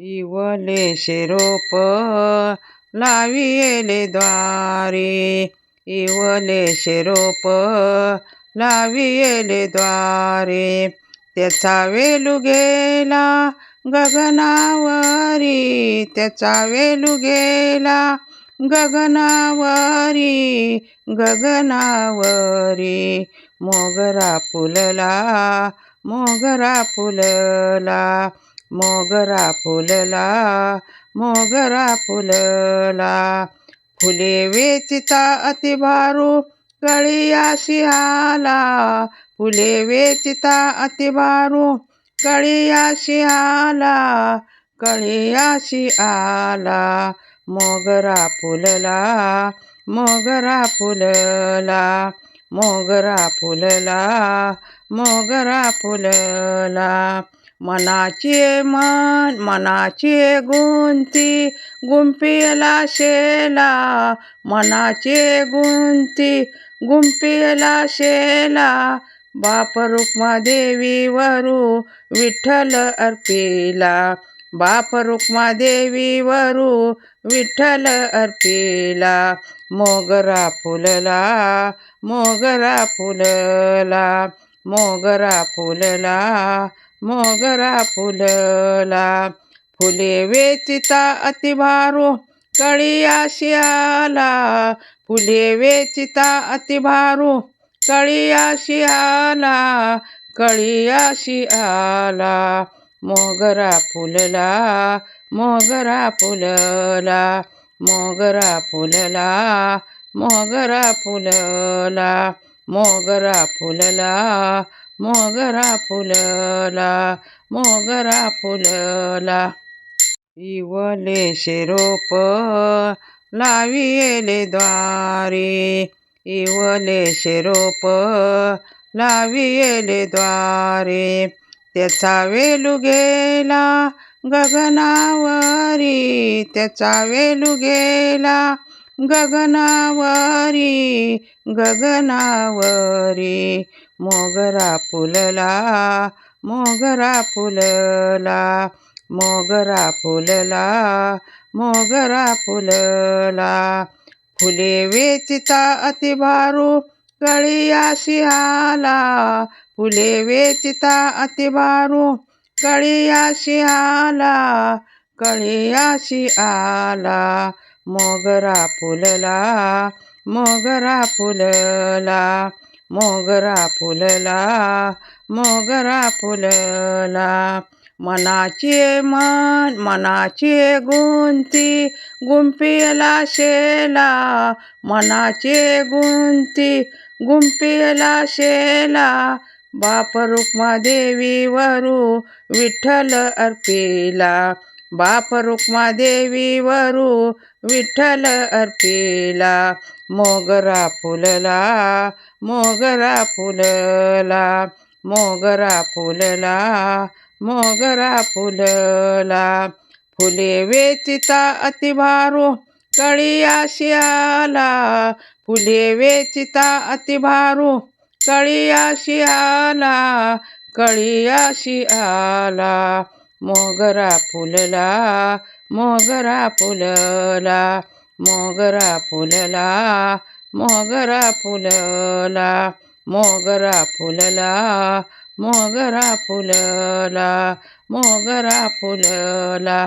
इवले शेरोप लावियेले द्वारे. इवले शेरोप लावियेले द्वारे. त्याचा वेलू गेला गगनावरी. त्याचा वेलू गेला गगनावरी गगनावरी. मोगरा फुलला मोगरा फुलला. मोगरा फुलला मोगरा फुलला. फुले वेचिता अतिभारू कळियाशी आला फुले वेचिता अतिभारू कळियाशी आला कळियाशी आला मोगरा फुलला मोगरा फुलला. मोगरा फुलला मोगरा फुलला. मनाचे मन मनाचे गुंती गुंपियला शेला. मनाचे गुंती गुंपियला शेला. बाप रुक्मा देवीवरू विठ्ठल अर्पिला. बाप रुक्मा देवीवरू विठ्ठल अर्पिला. मोगरा फुलला मोगरा फुलला मोगरा फुलला. मोगरा फुलला. फुले वेचिता अतिभारो कळी आला फुले वेचिता अतिभारो कळी आला कळियाशी आला मोगरा फुलला मोगरा फुलला मोगरा फुलला मोगरा फुलला मोगरा फुलला मोगरा फुलला मोगरा फुलला. इवले शेरोप लावियेले द्वारे. इवले शेरोप लावियेले द्वारे. त्याचा वेलू गेला गगनावरी. त्याचा वेलू गेला गगनावरी गगनावरी मोगरा फुलला मोगरा फुलला मोगरा फुलला मोगरा फुलला. फुले वेचिता अतिभारू कळियाशी आला फुले वेचिता अतिभारू कळियाशी आला कळियाशी आला मोगरा फुलला मोगरा फुलला मोगरा फुलला मोगरा फुलला. मनाचे मन मनाचे गुंती गुंपियला शेला. मनाचे गुंती गुंपियला शेला. बाप रुक्मा देवीवरू विठ्ठल अर्पिला. बाप रुक्मा देवीवरू विठ्ठल अर्पिला. मोगरा फुलला मोगरा फुलला मोगरा फुलला मोगरा फुलला. फुले वेचिता अतिभारू कळियाशियाला आला फुले वेचिता अतिभारू कळियाशियाला आला आला मोगरा फुलला मोगरा फुलला मोगरा फुलला मोगरा फुलला मोगरा फुलला मोगरा फुलला मोगरा फुलला.